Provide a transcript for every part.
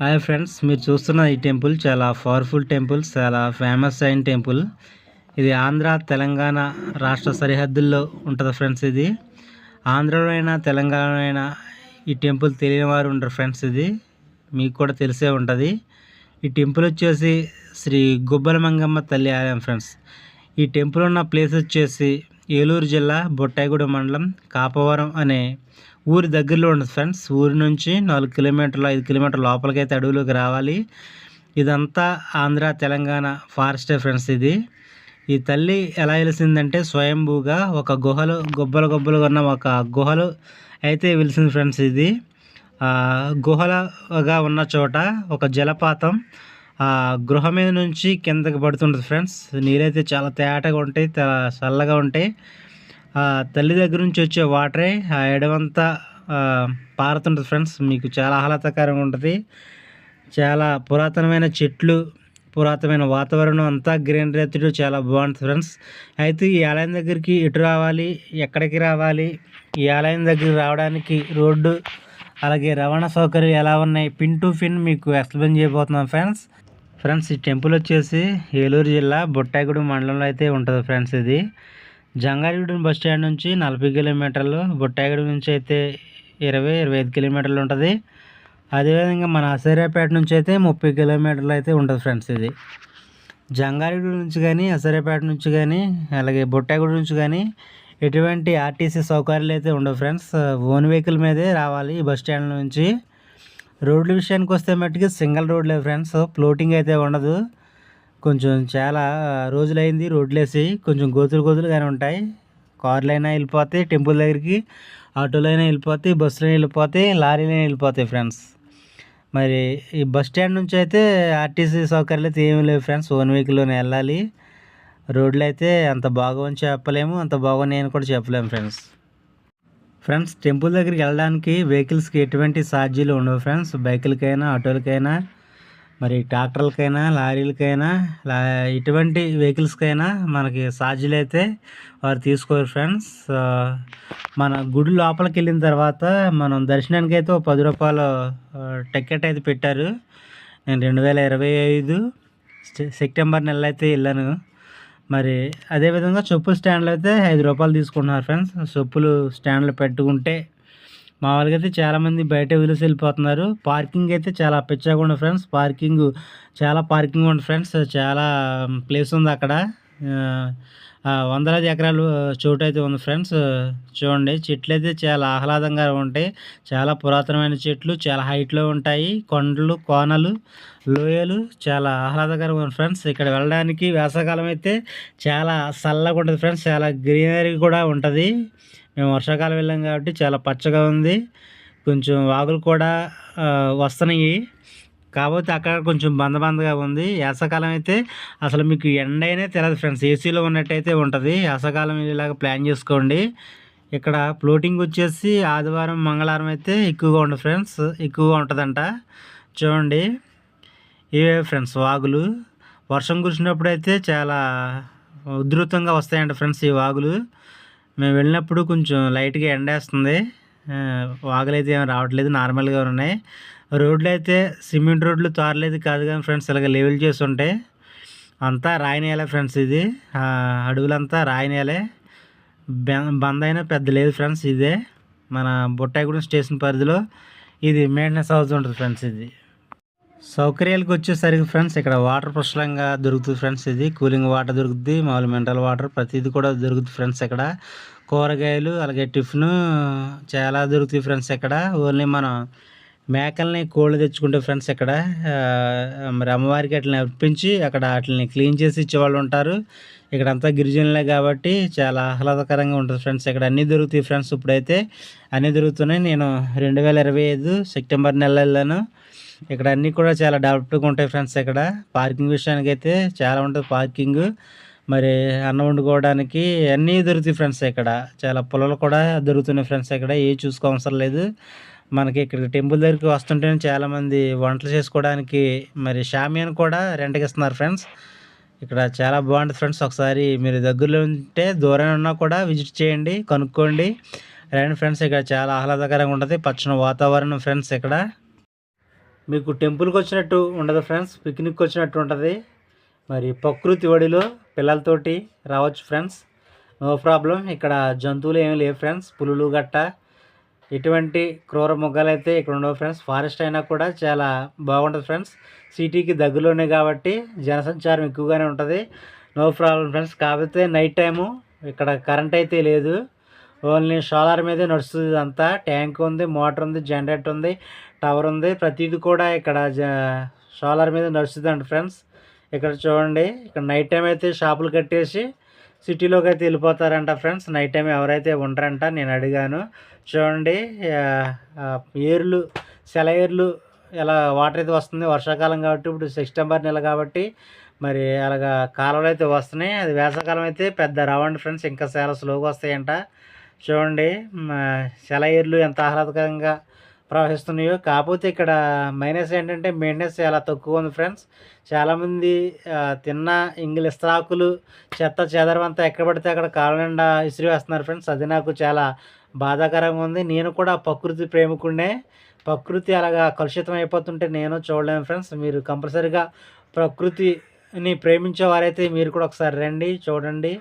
Hi friends మీరు చూస్తున్న ఈ టెంపుల్ చాలా పవర్ఫుల్ టెంపుల్ చాలా ఫేమస్ అయిన టెంపుల్. ఇది ఆంధ్ర తెలంగాణ రాష్ట్ర సరిహద్దుల్లో ఉంటుంది ఫ్రెండ్స్ ఇది. ఆంధ్రలో అయినా తెలంగాణలో అయినా ఈ టెంపుల్ తెలియని వారు ఉంటారు ఫ్రెండ్స్ ఇది. మీకు కూడా తెలిసే ఉంటుంది. ఈ టెంపుల్ వచ్చేసి శ్రీ గుబ్బల మంగమ్మ తల్లి ఆలయం ఫ్రెండ్స్. ఈ టెంపుల్ ఉన్న ప్లేస్ వచ్చేసి ఏలూరు జిల్లా బొట్టాయిగూడెం మండలం కాపవరం అనే ఊరి దగ్గరలో ఉండదు ఫ్రెండ్స్. ఊరి నుంచి నాలుగు కిలోమీటర్లు ఐదు కిలోమీటర్ల లోపలికైతే అడవులోకి రావాలి. ఇదంతా ఆంధ్ర తెలంగాణ ఫారెస్టే ఫ్రెండ్స్ ఇది. ఈ తల్లి ఎలా వెలిసిందంటే స్వయంభూగా ఒక గుహలు గొబ్బలు గొబ్బలు ఉన్న ఒక గుహలు అయితే వెలిసింది ఫ్రెండ్స్ ఇది. గుహలగా ఉన్న చోట ఒక జలపాతం గృహ మీద నుంచి కిందకి పడుతుంటుంది ఫ్రెండ్స్. నీరైతే చాలా తేటగా ఉంటాయి చల్లగా ఉంటాయి. తల్లి దగ్గర నుంచి వచ్చే వాటరే ఆ ఎడవంతా పారుతుంటుంది ఫ్రెండ్స్. మీకు చాలా ఆహ్లాదకరంగా ఉంటుంది. చాలా పురాతనమైన చెట్లు పురాతనమైన వాతావరణం అంతా గ్రీనరీ ఎత్తుడు చాలా బాగుంటుంది ఫ్రెండ్స్. అయితే ఈ ఆలయం దగ్గరికి ఎటు రావాలి ఎక్కడికి రావాలి ఈ ఆలయం దగ్గరికి రావడానికి రోడ్డు అలాగే రవాణా సౌకర్యం ఎలా ఉన్నాయి పిన్ టు పిన్ మీకు ఎక్స్ప్లెయిన్ చేయబోతున్నాం ఫ్రెండ్స్. ఫ్రెండ్స్ ఈ టెంపుల్ వచ్చేసి ఏలూరు జిల్లా బొట్టాయిగూడెం మండలంలో అయితే ఉంటుంది ఫ్రెండ్స్ ఇది. జంగారెడ్డి బస్ స్టాండ్ నుంచి నలభై కిలోమీటర్లు బుట్టాయిగూడ నుంచి అయితే ఇరవై ఇరవై ఐదు కిలోమీటర్లు ఉంటుంది. అదేవిధంగా మన అసరేపేట నుంచి అయితే ముప్పై కిలోమీటర్లు అయితే ఉంటుంది ఫ్రెండ్స్ ఇది. జంగారెడ్డి నుంచి కానీ అసరేపేట నుంచి కానీ అలాగే బుట్టాయిగూడ నుంచి కానీ ఎటువంటి ఆర్టీసీ సౌకర్యాలు అయితే ఉండవు ఫ్రెండ్స్. ఓన్ వెహికల్ మీదే రావాలి ఈ బస్ స్టాండ్ నుంచి. రోడ్ల విషయానికి వస్తే మట్టుకి సింగిల్ రోడ్లే ఫ్రెండ్స్. ఫ్లోటింగ్ అయితే ఉండదు. కొంచెం చాలా రోజులైంది రోడ్లు వేసి కొంచెం గోతులు గోతులుగానే ఉంటాయి. కార్లు అయినా వెళ్ళిపోతాయి టెంపుల్ దగ్గరికి ఆటోలో అయినా వెళ్ళిపోతాయి బస్సులైనా వెళ్ళిపోతాయి లారీలో వెళ్ళిపోతాయి ఫ్రెండ్స్. మరి ఈ బస్ స్టాండ్ నుంచి అయితే ఆర్టీసీ సౌకర్యాలు అయితే ఏమీ లేవు ఫ్రెండ్స్. ఓన్ వెహికల్లోనే వెళ్ళాలి. రోడ్లు అయితే అంత బాగోని చెప్పలేము అంత బాగోని నేను కూడా చెప్పలేము ఫ్రెండ్స్. ఫ్రెండ్స్ టెంపుల్ దగ్గరికి వెళ్ళడానికి వెహికల్స్కి ఎటువంటి ఛార్జీలు ఉండవు ఫ్రెండ్స్. బైకులకైనా ఆటోలకైనా మరి ట్రాక్టర్లకైనా లారీలకైనా ఇటువంటి వెహికల్స్కైనా మనకి సాధ్యులైతే అయితే వారు తీసుకోరు ఫ్రెండ్స్. మన గుడి లోపలికి వెళ్ళిన తర్వాత మనం దర్శనానికి అయితే ఒక పది రూపాయలు టికెట్ అయితే పెట్టారు. నేను రెండు వేల ఇరవై ఐదు సెప్టెంబర్ నెలలో అయితే వెళ్ళాను. మరి అదేవిధంగా చెప్పుల స్టాండ్లు అయితే ఐదు రూపాయలు తీసుకుంటున్నారు ఫ్రెండ్స్. చెప్పులు స్టాండ్లు పెట్టుకుంటే మామూలుగా అయితే చాలామంది బయట వదిలేసి వెళ్ళిపోతున్నారు. పార్కింగ్ అయితే చాలా పిచ్చగా ఉంది ఫ్రెండ్స్. పార్కింగ్ చాలా పార్కింగ్ ఉంది ఫ్రెండ్స్. చాలా ప్లేస్ ఉంది అక్కడ. వందలాది ఎకరాలు చోటు అయితే ఉంది ఫ్రెండ్స్. చూడండి చెట్లు అయితే చాలా ఆహ్లాదంగా ఉంటాయి. చాలా పురాతనమైన చెట్లు చాలా హైట్లో ఉంటాయి. కొండలు కోనలు లోయలు చాలా ఆహ్లాదకరంగా ఉంది ఫ్రెండ్స్. ఇక్కడ వెళ్ళడానికి వేసవకాలం అయితే చాలా చల్లగా ఉంటుంది ఫ్రెండ్స్. చాలా గ్రీనరీ కూడా ఉంటుంది. మేము వర్షాకాలం వెళ్ళాం కాబట్టి చాలా పచ్చగా ఉంది. కొంచెం వాగులు కూడా వస్తున్నాయి. కాకపోతే అక్కడ కొంచెం బందబందగా ఉంది. వేసవకాలం అయితే అసలు మీకు ఎండ అయినా తెలియదు ఫ్రెండ్స్. ఏసీలో ఉన్నట్టయితే ఉంటుంది. వేసవకాలం ఇలాగ ప్లాన్ చేసుకోండి. ఇక్కడ ఫ్లోటింగ్ వచ్చేసి ఆదివారం మంగళవారం అయితే ఎక్కువగా ఉండదు ఫ్రెండ్స్. ఎక్కువగా ఉంటుందంట. చూడండి. ఇవే ఫ్రెండ్స్ వాగులు. వర్షం కురిసినప్పుడు అయితే చాలా ఉధృతంగా వస్తాయంట ఫ్రెండ్స్ ఈ వాగులు. మేము వెళ్ళినప్పుడు కొంచెం లైట్గా ఎండేస్తుంది. వాగులు అయితే ఏమి రావట్లేదు నార్మల్గా ఉన్నాయి. రోడ్లు అయితే సిమెంట్ రోడ్లు తారలేదు కాదు కానీ ఫ్రెండ్స్ ఇలాగ లెవెల్ చేసి ఉంటాయి అంతా రాయినేయాలే ఫ్రెండ్స్ ఇది. అడవులంతా రాయినేయాలే బంద్ అయినా పెద్ద లేదు ఫ్రెండ్స్ ఇదే. మన బుట్టాయిగూడెం స్టేషన్ పరిధిలో ఇది మెయింటెనెన్స్ హౌస్ ఉంటుంది ఫ్రెండ్స్ ఇది. సౌకర్యాలకు వచ్చేసరికి ఫ్రెండ్స్ ఇక్కడ వాటర్ పుష్కలంగా దొరుకుతుంది ఫ్రెండ్స్ ఇది. కూలింగ్ వాటర్ దొరుకుతుంది మామూలు మినరల్ వాటర్ ప్రతిదీ కూడా దొరుకుతుంది ఫ్రెండ్స్ ఇక్కడ. కూరగాయలు అలాగే టిఫిన్ చాలా దొరుకుతాయి ఫ్రెండ్స్ ఇక్కడ. ఓన్లీ మనం మేకల్ని కోళ్ళు తెచ్చుకుంటే ఫ్రెండ్స్ ఇక్కడ మరి అమ్మవారికి అట్లని అర్పించి అక్కడ వాటిని క్లీన్ చేసి ఇచ్చేవాళ్ళు ఉంటారు. ఇక్కడ అంతా గిరిజనులే కాబట్టి చాలా ఆహ్లాదకరంగా ఉంటుంది ఫ్రెండ్స్ ఇక్కడ. అన్నీ దొరుకుతాయి ఫ్రెండ్స్ ఇప్పుడైతే. అన్నీ దొరుకుతున్నాయి. నేను రెండు వేల ఇరవై ఐదు సెప్టెంబర్ నెల వెళ్ళాను ఇక్కడ అన్నీ కూడా చాలా డెవలప్డ్గా ఉంటాయి ఫ్రెండ్స్ ఇక్కడ. పార్కింగ్ విషయానికి అయితే చాలా ఉంటుంది పార్కింగ్. మరి అన్నం వండుకోవడానికి అన్నీ దొరుకుతాయి ఫ్రెండ్స్ ఇక్కడ. చాలా పొలాలు కూడా దొరుకుతున్నాయి ఫ్రెండ్స్ ఇక్కడ. ఏ చూసుకోవసరం లేదు. మనకి ఇక్కడ టెంపుల్ దగ్గరికి వస్తుంటేనే చాలామంది వంటలు చేసుకోవడానికి మరి షామియాన్ కూడా రెంట్కి ఇస్తున్నారు ఫ్రెండ్స్. ఇక్కడ చాలా బాగుంటుంది ఫ్రెండ్స్. ఒకసారి మీరు దగ్గరలో ఉంటే దూరం ఉన్నా కూడా విజిట్ చేయండి కనుక్కోండి. రండి ఫ్రెండ్స్ ఇక్కడ చాలా ఆహ్లాదకరంగా ఉంటుంది. పచ్చని వాతావరణం ఫ్రెండ్స్ ఇక్కడ. మీకు టెంపుల్కి వచ్చినట్టు ఉండదు ఫ్రెండ్స్ పిక్నిక్ వచ్చినట్టు ఉంటుంది. మరి ప్రకృతి ఒడిలో పిల్లలతోటి రావచ్చు ఫ్రెండ్స్ నో ప్రాబ్లం ఇక్కడ జంతువులు ఏమి లేవు ఫ్రెండ్స్ పులులు గట్ట. ఎటువంటి క్రూర మొగ్గలు అయితే ఇక్కడ ఉండవు ఫ్రెండ్స్ ఫారెస్ట్ అయినా కూడా చాలా బాగుంటుంది ఫ్రెండ్స్ సిటీకి దగ్గరలోనే కాబట్టి జనసంచారం ఎక్కువగానే ఉంటుంది. నో ప్రాబ్లం ఫ్రెండ్స్ కాకపోతే నైట్ టైము ఇక్కడ కరెంట్ అయితే లేదు. ఓన్లీ సోలార్ మీదే నడుస్తుంది ఇదంతా. ట్యాంక్ ఉంది మోటార్ ఉంది జనరేటర్ ఉంది. టవర్ ఉంది. ప్రతిదీ కూడా ఇక్కడ జ సోలార్ మీద నడుస్తుందండి ఫ్రెండ్స్. ఇక్కడ చూడండి ఇక్కడ నైట్ టైం అయితే షాపులు కట్టేసి సిటీలోకి అయితే వెళ్ళిపోతారంట ఫ్రెండ్స్. నైట్ టైం ఎవరైతే ఉండరంట నేను అడిగాను. చూడండి ఏర్లు సెల ఏర్లు ఇలా వాటర్ అయితే వస్తుంది. వర్షాకాలం కాబట్టి ఇప్పుడు సెప్టెంబర్ నెల కాబట్టి మరి అలాగా కాలువలు అయితే వస్తున్నాయి. అది వేసవకాలం అయితే పెద్ద రావండి ఫ్రెండ్స్. ఇంకా చాలా స్లోగా వస్తాయంట. చూడండి సెల ఏర్లు ఎంత ఆహ్లాదకరంగా ప్రవహిస్తున్నాయో. కాకపోతే ఇక్కడ మైనస్ ఏంటంటే మెయింటెనెన్స్ చాలా తక్కువ ఉంది ఫ్రెండ్స్. చాలామంది తిన్న ఇంగిలి స్టాకులు చెత్త చెదరం అంతా ఎక్కడ పడితే అక్కడ కాలనిండా నిండా వేస్తున్నారు ఫ్రెండ్స్. అది నాకు చాలా బాధాకరంగా ఉంది. నేను కూడా ప్రకృతి ప్రేమికుండే ప్రకృతి అలాగా కలుషితం అయిపోతుంటే నేను చూడలేను ఫ్రెండ్స్. మీరు కంపల్సరీగా ప్రకృతిని ప్రేమించేవారైతే మీరు కూడా ఒకసారి రండి చూడండి.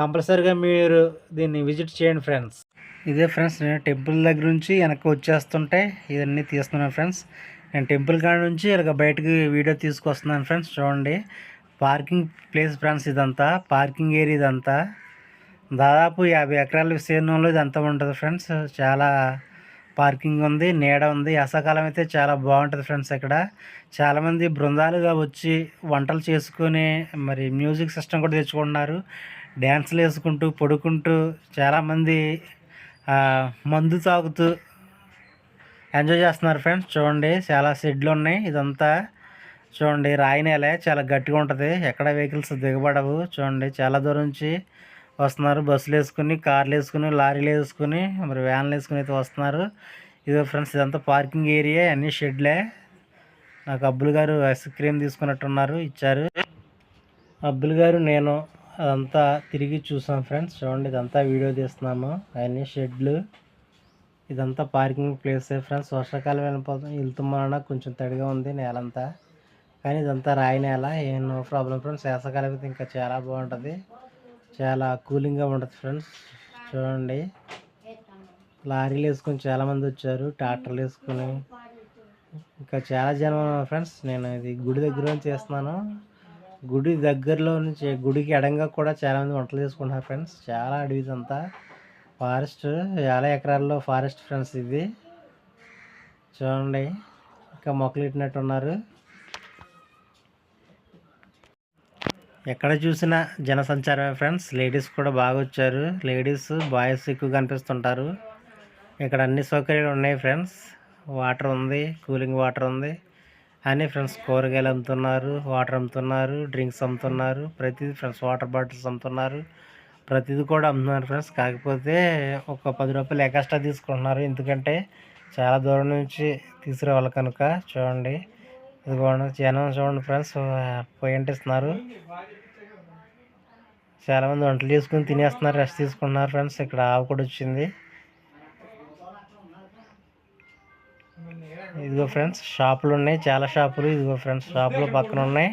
కంపల్సరీగా మీరు దీన్ని విజిట్ చేయండి ఫ్రెండ్స్. ఇదే ఫ్రెండ్స్ నేను టెంపుల్ దగ్గర నుంచి వెనక్కి వచ్చేస్తుంటే ఇవన్నీ తీస్తున్నాను ఫ్రెండ్స్. నేను టెంపుల్ కాడ నుంచి ఇలాగ బయటకు వీడియో తీసుకొస్తున్నాను ఫ్రెండ్స్ చూడండి. పార్కింగ్ ప్లేస్ ఫ్రెండ్స్ ఇదంతా పార్కింగ్ ఏరియా ఇదంతా. దాదాపు యాభై ఎకరాల విస్తీర్ణంలో ఇదంతా ఉంటుంది ఫ్రెండ్స్. చాలా పార్కింగ్ ఉంది నీడ ఉంది. వేసవకాలం అయితే చాలా బాగుంటుంది ఫ్రెండ్స్ ఇక్కడ. చాలామంది బృందాలుగా వచ్చి వంటలు చేసుకొని మరి మ్యూజిక్ సిస్టమ్ కూడా తెచ్చుకుంటున్నారు. డ్యాన్సులు వేసుకుంటూ పడుకుంటూ చాలామంది మందు తాగుతూ ఎంజాయ్ చేస్తున్నారు ఫ్రెండ్స్. చూడండి చాలా షెడ్లు ఉన్నాయి. ఇదంతా చూడండి రాయి నేల. చాలా గట్టిగా ఉంటుంది. ఎక్కడ వెహికల్స్ దిగబడవు. చూడండి చాలా దూరం నుంచి వస్తున్నారు. బస్సులు వేసుకుని కార్లు వేసుకుని లారీలు వేసుకుని మరి వ్యాన్లు వేసుకుని అయితే వస్తున్నారు. ఇదో ఫ్రెండ్స్ ఇదంతా పార్కింగ్ ఏరియా. అన్ని షెడ్లే. నాకు అబ్బుల్ గారు ఐస్ క్రీమ్ తీసుకున్నట్టున్నారు ఇచ్చారు. అబ్బుల్ గారు నేను అదంతా తిరిగి చూసాం ఫ్రెండ్స్. చూడండి ఇదంతా వీడియో తీస్తున్నాము. అవన్నీ షెడ్లు. ఇదంతా పార్కింగ్ ప్లేస్ ఫ్రెండ్స్. వర్షాకాలం వెళ్ళిపోతాం. వెళ్తున్నా కొంచెం తడిగా ఉంది నేలంతా. కానీ ఇదంతా రాయి నేల. ఏం నో ప్రాబ్లం ఫ్రెండ్స్. వేసవకాలం అయితే ఇంకా చాలా బాగుంటుంది. చాలా కూలింగ్గా ఉంటుంది ఫ్రెండ్స్. చూడండి. లారీలు వేసుకొని చాలామంది వచ్చారు. ట్రాక్టర్లు వేసుకొని. ఇంకా చాలా జనం ఫ్రెండ్స్. నేను ఇది గుడి దగ్గర చేస్తున్నాను. గుడి దగ్గరలో నుంచి గుడికి ఎడంగా కూడా చాలామంది వంటలు చేసుకుంటున్నారు ఫ్రెండ్స్ చాలా అడవి అంతా. ఫారెస్ట్ చాలా ఎకరాల్లో ఫారెస్ట్ ఫ్రెండ్స్ ఇది. చూడండి ఇంకా మొక్కలు ఇట్టినట్టు ఉన్నారు. ఎక్కడ చూసినా జనసంచారమే ఫ్రెండ్స్ లేడీస్ కూడా బాగా వచ్చారు. లేడీస్ బాయ్స్ ఎక్కువ కనిపిస్తుంటారు. ఇక్కడ అన్ని సౌకర్యాలు ఉన్నాయి ఫ్రెండ్స్ వాటర్ ఉంది కూలింగ్ వాటర్ ఉంది. అని ఫ్రెండ్స్ కూరగాయలు అమ్ముతున్నారు వాటర్ అమ్ముతున్నారు డ్రింక్స్ అమ్ముతున్నారు ప్రతిదీ ఫ్రెండ్స్ వాటర్ బాటిల్స్ అమ్ముతున్నారు. ప్రతిదీ కూడా అమ్ముతున్నారు ఫ్రెండ్స్. కాకపోతే ఒక పది రూపాయలు ఎక్స్ట్రా తీసుకుంటున్నారు. ఎందుకంటే చాలా దూరం నుంచి తీసుకురావాలి కనుక. చూడండి. ఇదిగోండి జనం చూడండి ఫ్రెండ్స్. పోయింటిస్తున్నారు చాలామంది వంటలు చేసుకుని తినేస్తున్నారు రెస్ట్ తీసుకుంటున్నారు ఫ్రెండ్స్. ఇక్కడ ఆవు కూడా వచ్చింది. ఇదిగో ఫ్రెండ్స్ షాపులు ఉన్నాయి. చాలా షాపులు. ఇదిగో ఫ్రెండ్స్ షాపులు పక్కన ఉన్నాయి.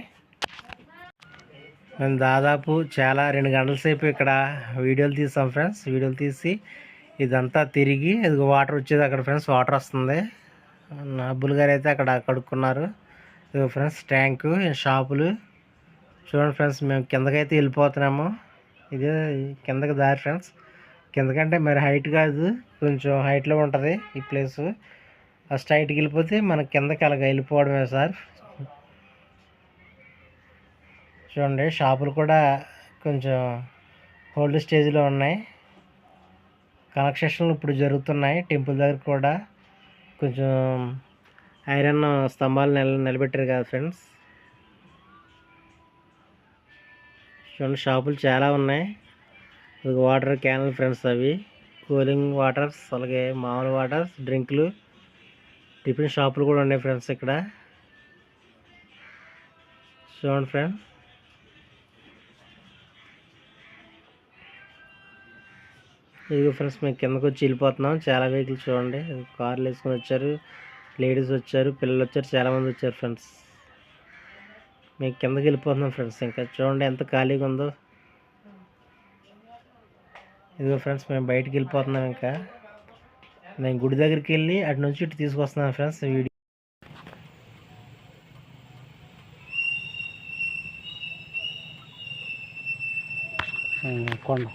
మేము దాదాపు చాలా రెండు గంటల సేపు ఇక్కడ వీడియోలు తీసాం ఫ్రెండ్స్. వీడియోలు తీసి ఇదంతా తిరిగి ఇదిగో వాటర్ వచ్చేది అక్కడ ఫ్రెండ్స్ వాటర్ వస్తుంది. అబ్బుల్ గారు అయితే అక్కడ కడుక్కున్నారు. ఇదిగో ఫ్రెండ్స్ ట్యాంకు షాపులు. చూడండి ఫ్రెండ్స్ మేము కిందకైతే వెళ్ళిపోతున్నాము. ఇదే కిందకి దారి ఫ్రెండ్స్. కిందకంటే మరి హైట్ కాదు కొంచెం హైట్లో ఉంటుంది ఈ ప్లేసు. స్ట్రైట్కి వెళ్ళిపోతే మన కిందకి అలాగ వెళ్ళిపోవడమే సార్. చూడండి షాపులు కూడా కొంచెం హోల్డ్ స్టేజ్లో ఉన్నాయి. కన్స్ట్రక్షన్లు ఇప్పుడు జరుగుతున్నాయి. టెంపుల్ దగ్గర కూడా కొంచెం ఐరన్ స్తంభాలు నిల నిలబెట్టారు కదా ఫ్రెండ్స్. చూడండి షాపులు చాలా ఉన్నాయి. వాటర్ క్యాన్లు ఫ్రెండ్స్ అవి. కూలింగ్ వాటర్స్ అలాగే మామూలు వాటర్స్ డ్రింకులు. టిఫిన్ షాపులు కూడా ఉన్నాయి ఫ్రెండ్స్ ఇక్కడ. చూడండి ఫ్రెండ్స్. ఇదిగో ఫ్రెండ్స్ మేము కిందకు వచ్చి వెళ్ళిపోతున్నాం. చాలా వెహికల్స్ చూడండి. కార్లు వేసుకొని వచ్చారు. లేడీస్ వచ్చారు. పిల్లలు వచ్చారు. చాలామంది వచ్చారు ఫ్రెండ్స్. మేము కిందకి వెళ్ళిపోతున్నాం ఫ్రెండ్స్ ఇంకా. చూడండి ఎంత ఖాళీగా ఉందో. ఇదిగో ఫ్రెండ్స్ మేము బయటికి వెళ్ళిపోతున్నాం ఇంకా. నేను గుడి దగ్గరికి వెళ్ళి అటు నుంచి ఇటు తీసుకొస్తున్నాను ఫ్రెండ్స్ వీడియో. కొండ.